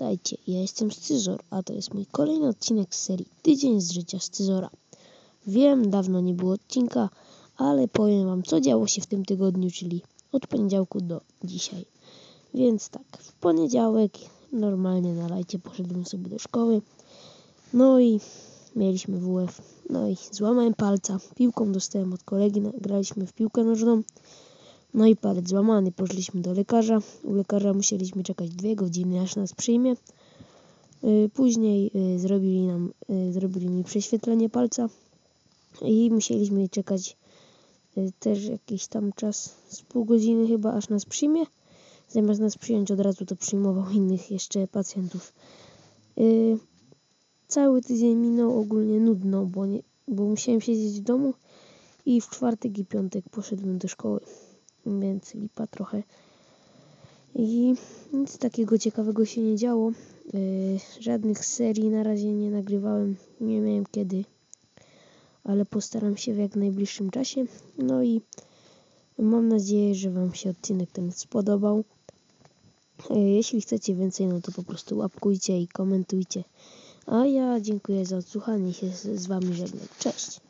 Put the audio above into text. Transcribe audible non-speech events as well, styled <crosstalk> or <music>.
Witajcie, ja jestem Scyzor, a to jest mój kolejny odcinek z serii Tydzień z życia Scyzora. Wiem, dawno nie było odcinka, ale powiem wam, co działo się w tym tygodniu, czyli od poniedziałku do dzisiaj. Więc tak, w poniedziałek normalnie na lajcie poszedłem sobie do szkoły, no i mieliśmy WF, no i złamałem palca, piłką dostałem od kolegi, graliśmy w piłkę nożną, no i palec złamany, poszliśmy do lekarza. U lekarza musieliśmy czekać dwie godziny, aż nas przyjmie. Y, później y, zrobili nam, y, zrobili mi prześwietlenie palca i musieliśmy czekać też jakiś tam czas, z pół godziny chyba, aż nas przyjmie. Zamiast nas przyjąć od razu, to przyjmował <laughs> innych jeszcze pacjentów. Cały tydzień minął ogólnie nudno, bo, nie, bo musiałem siedzieć w domu i w czwartek i piątek poszedłem do szkoły więc lipa trochę. I nic takiego ciekawego się nie działo. Yy, żadnych serii na razie nie nagrywałem, nie miałem kiedy, ale postaram się w jak najbliższym czasie. No i mam nadzieję, że Wam się odcinek ten spodobał. Yy, jeśli chcecie więcej, no to po prostu łapkujcie i komentujcie. A ja dziękuję za odsłuchanie się z, Wami żegnam. Cześć!